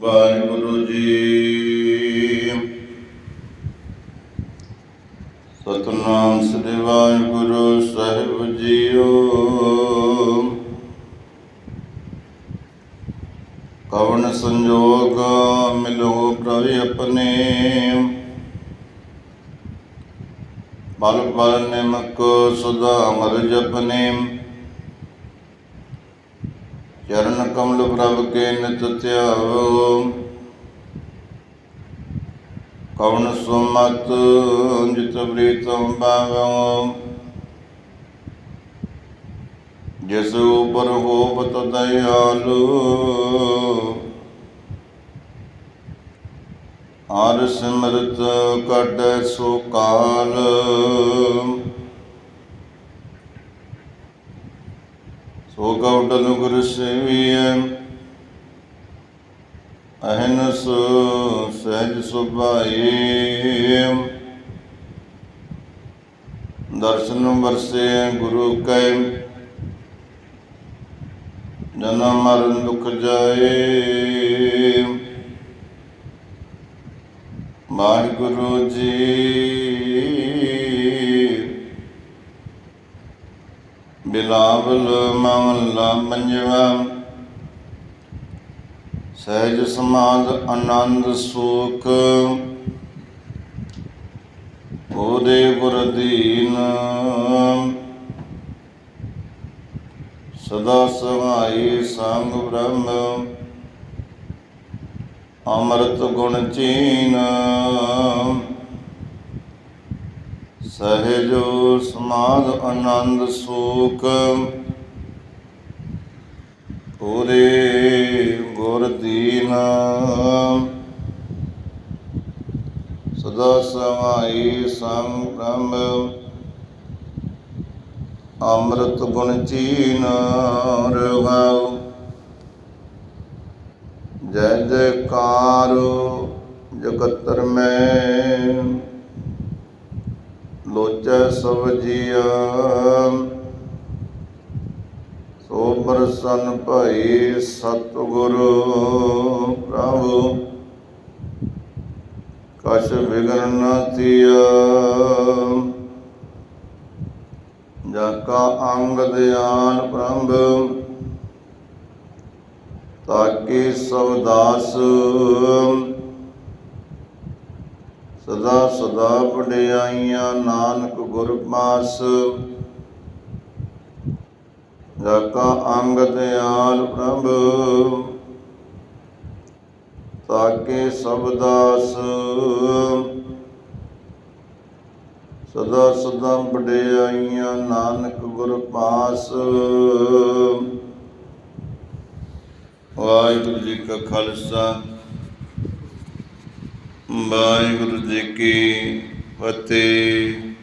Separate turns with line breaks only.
ਵਾਹਿਗੁਰੂ ਜੀ। ਸਤਨਾਮ ਸ੍ਰੀ ਵਾਹਿਗੁਰੂ ਸਾਹਿਬ ਜੀਓ। ਕਵਨ ਸੰਜੋਗ ਮਿਲੋ ਪ੍ਰਭ ਆਪਣੇ। ਬਲ ਬਲ ਨਿਮਕ ਸੁਦਾ ਅਮਰ ਜਪਨੇ। ਚਰਨ ਕਮਲ ਪ੍ਰਭ ਕੇ ਨਿਤ ਧਿਆਵੋ। ਕਵਨ ਸੁਮਤ ਜਿਤ ਪ੍ਰੀਤਮ ਪਾਵੋ। ਜਿਸ ਉਪਰ ਹੋਪਤ ਦਇਆਲੂ। ਹਰ ਸਿਮਰਤ ਕੱਢ ਸੋ ਕਾਲ। ਸੋ ਗਉਡਲ ਗੁਰ ਸੇਵੀਐ ਅਹਨਸ ਸਹਿਜ ਸੁਭਾਈ ਦਰਸ਼ਨ ਵਰਸੇ ਗੁਰੂ ਕੈ ਜਨਮ ਮਰਨ ਦੁਖ ਜਾਏ। ਵਾਹਿਗੁਰੂ ਜੀ ਬਿਲਾਵਲ ਮਹਲਾ ਪੰਜਵਾ ਸਹਿਜ ਸਮਾਦ ਆਨੰਦ ਸੁਖ ਉਹਦੇ ਗੁਰ ਸਦਾ ਸਹਾਈ ਸੰਗ ਬ੍ਰਹਮ। ਅੰਮ੍ਰਿਤ ਗੁਣ ਚੀਨ। ਸਹਿਜੋ ਸਮਾਦ ਆਨੰਦ ਸੂਖ ਪੂਰੇ ਗੁਰ ਦੀਨ। ਸਦਾ ਸਮਾਈ ਸੰਗ ਬ੍ਰਹਮ। ਅੰਮ੍ਰਿਤ ਗੁਣ ਚੀਨ ਰਹਾਉ। ਜੈ ਜੈਕਾਰ ਜਗਤਰ ਮੈਂ ਲੋਚੈ ਸਭ ਜੀਆ। ਸੋ ਪ੍ਰਸੰਨ ਭਈ ਸਤਿਗੁਰੂ ਪ੍ਰਭੂ, ਕਛ ਵਿਗਨ ਨ ਤੀਆ ਜਾ ਕਾ ਅੰਗ ਦਿਆਨ ਪ੍ਰੰਭ ਤਾਕੇ ਸਭ ਦਾਸ ਸਦਾ ਸਦਾ ਵਡਿਆਈਆਂ ਨਾਨਕ ਗੁਰ ਪਾਸ। ਜਾ ਅੰਗ ਦਿਆਲ ਪ੍ਰਭ ਤਾਕੇ ਸਭ ਦਾਸ। ਸਦਾ ਸਦਾ ਵਡਿਆਈਆਂ ਨਾਨਕ ਗੁਰ ਪਾਸ। ਵਾਹਿਗੁਰੂ ਜੀ ਕਾ ਖਾਲਸਾ। ਵਾਹਿਗੁਰੂ ਜੀ ਕੀ ਫਤਿਹ।